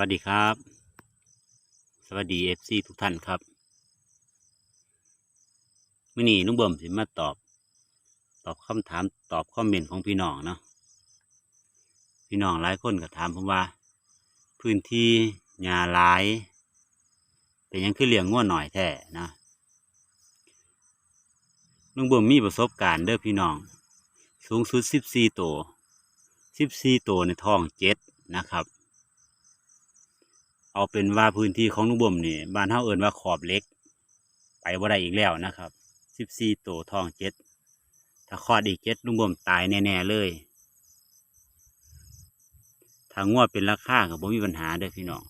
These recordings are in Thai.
วัสดีครับ สวัสดีเอฟซีทุกท่านครับมื่อนี้ลุงเบิ่มสิมาตอบ ตอบคำถามตอบคอมเมนต์ของพี่น้องเนาะพี่น้องหลายคนก็ถามผมว่า พื้นที่หญ้าหลาย เป็นยังคือเลี้ยงง่วหน่อยแท้นะลุงเบิ่มมีประสบการณ์เด้อพี่น้อง สูงสุดสิบสี่ตัวสิบสี่ตัวในท้องเจ็ดนะครับ เอาเป็นว่าพื้นที่ของลุงบ่มนี่บ้านเฮาเอิ้นว่าขอบเล็ก ไปบ่ได้อีกแล้วนะครับสิบสี่ตัวทองเจ็ดถ้าคลอดอีกเจ็ดลุงบ่มตายแน่ๆเลยถ้างวเป็นราคาก็บ่มีปัญหาเด้อพี่น้อง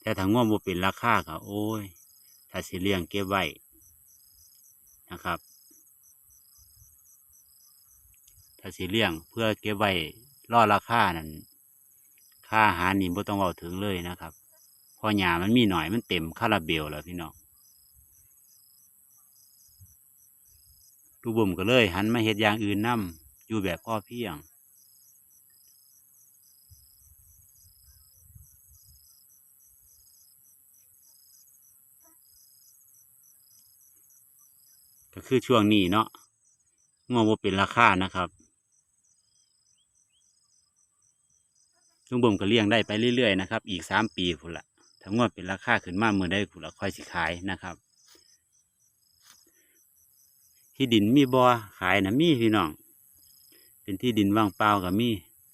แต่ถ้างวดบ่เป็นราคาก็โอ้ย ถ้าสิเลี้ยงเก็บไว้นะครับ ถ้าสิเลี้ยงเพื่อเก็บไว้รอราคานั่น ค่าอาหารนี่บ่ต้องเอาถึงเลยนะครับเพอหญ้ามันมีหน่อยมันเต็มคาราเบลแล้วพี่น้องลูกบ่มก็เลย หันมาเฮ็ดอย่างอื่นนํอยู่แบบพ่อเพียง ก็คือช่วงนี้เนาะงัวบ่เป็นราคานะครับ ลุงบ่มก็เลี้ยงได้ไปเรื่อยๆนะครับ อีกสามปีพุ่นละถ้งวดเป็นราคาขึ้นมาเมื่อได้พุ่นละค่อยสิขายนะครับ ที่ดินมีบ่อขายนะมีพี่น้อง เป็นที่ดินว่างเปล่ากับมี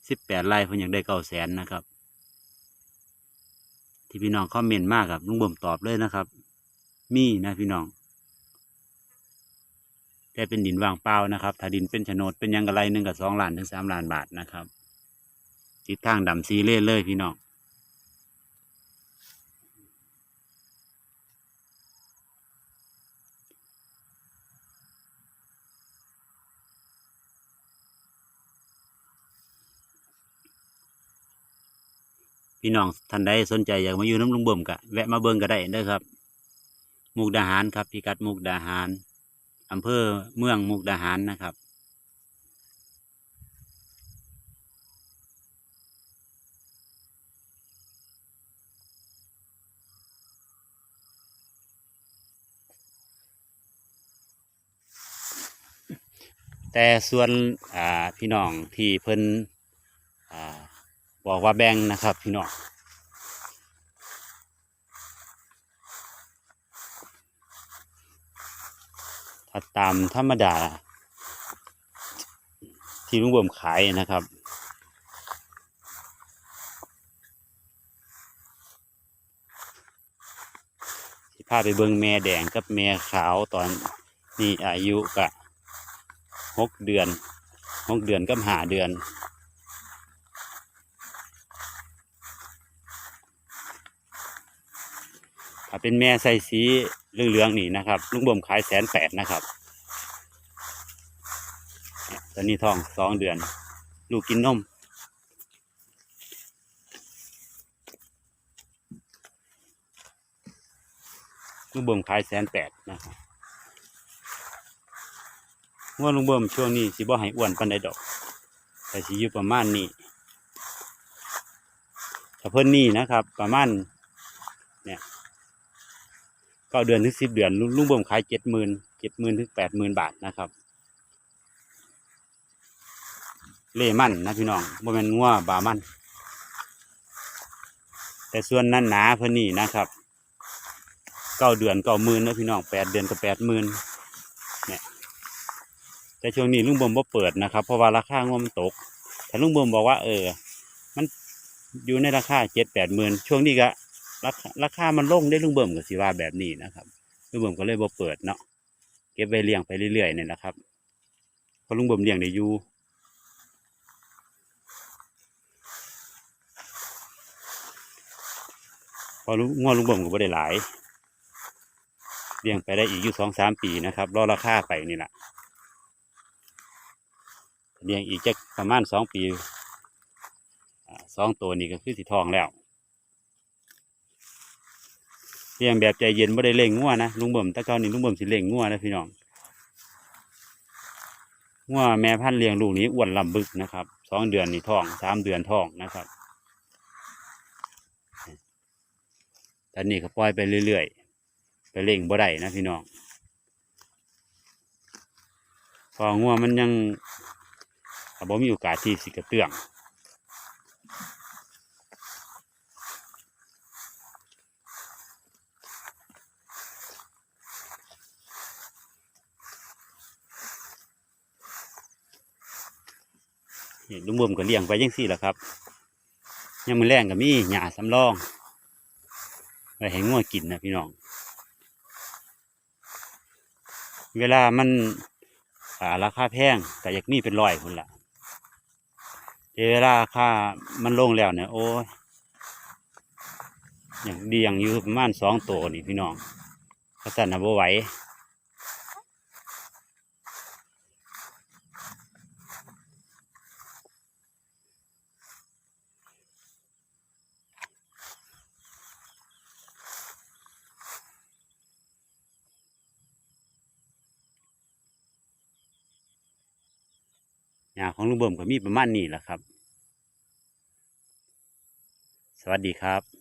สิบแปดไร่เพิ่นอยากได้เก้าแสนนะครับ ที่พี่น้องคอมเมนต์มากครับลุงบ่มตอบเลยนะครับ มีนะพี่น้องแต่เป็นดินว่างเปล่านะครับ ถ้าดินเป็นโฉนดเป็นยังกะไรหนึ่งกับสองล้านถึงสามล้านบาทนะครับ ทิศทางดำซีเล่เลยพี่น้องพี่น้องท่านใดสนใจอยากมาอยู่น้ำลุงเบิ่มกะแวะมาเบิ่งก็ได้เด้อครับ มุกดาหารครับพิกัดมุกดาหารอำเภอเมืองมุกดาหารนะครับ แต่ส่วนพี่น้องที่เพิ่นอบอกว่าแบ่งนะครับพี่น้องถ้าตามธรรมดา ที่ลุงเบิ่มขายนะครับสิพาไปเบิ่งแม่แดงกับแม่ขาวตอนนี้อายุกะ หกเดือนหกเดือนกับหาเดือน ถ้าเป็นแม่ใส่สีเหลืองๆนี่นะครับลุงบ่มขายแสนแปดนะครับตอนนี้ท้องสองเดือน ลูกกินนมลุงบ่มขายแสนแปดนะครับ ง่วลุงเบิ่มช่วงนี้สิบ่ให้อ้วนปานใดดอก แต่สิอยู่ประมาณนี้ถ้าเพิ่นนี่นะครับ ประมาณเนี่ยเก้าเดือนถึงสิบเดือนลุงเบิ่มขายเจ็ดหมื่นเจ็ดหมื่นถึงแปดหมื่นบาทนะครับ เล่มันนะพี่น้องบ่แม่นงัวบามันแต่ส่วนนั้นหนาเพิ่นนี่นะครับเก้าเดือนเก้าหมื่นนะพี่น้องแปดเดือนก็แปดหมื่น แต่ช่วงนี้ลุงเบิ่มบ่เปิดนะครับ เพราะว่าราคางวมันตกแต่ลุงเบิ่มบอกว่า เออ มันอยู่ในราคาเจ็ดแปดหมื่นช่วงนี้ก็ราคาราคามันลงได้ลุงเบิ่มก็สิว่าแบบนี้นะครับลุงเบิ่มก็เลยบ่เปิดเนาะเก็บไว้เลี้ยงไปเรื่อยๆนี่แหละครับเพราะลุงเบิ่มเลี้ยงได้อยู่พอลุงงวลุงเบิ่มก็บ่ได้หลายเลี้ยงไปได้อีกอยู่สองสามปีนะครับรอราคาไปนี่แหละ เลี้ยงอีกจะประมาณสองปีสองตัวนี้ก็คือสีทองแล้วเลี้ยงแบบใจเย็นไม่ได้เล่งงัวนะลุงเบิ่มตะเกอนนี่ลุงเบิ่มสิเล่งงัวนะพี่น้องงัวแม่พันธุ์เลี้ยงลูกนี้อ้วนลำบึกนะครับสองเดือนนี่ทองสามเดือนทองนะครับตอนนี้ก็ปล่อยไปเรื่อยๆไปเล่งบ่ได้นะพี่น้องพองัวมันยัง อะบ่มีโอกาสที่สิกระเตื้องลุงบ่มก็เลี้ยงไปยังสี่แหละครับยังมือแรงก็มีหญ้าสำรองไว้ให้งัวกินนะพี่น้อง เวลามันอ่าราคาแพงก็อยากมีเป็นร้อยคนละ เวลาราคามันลงแล้วเนี่ยโอ้ยอย่างเดียงอยู่ประมาณสองตัวนี่พี่น้องกระสันนะบ่ไหว หญ้าของลุงเบิ่มก็มีประมาณนี้แหละครับ สวัสดีครับ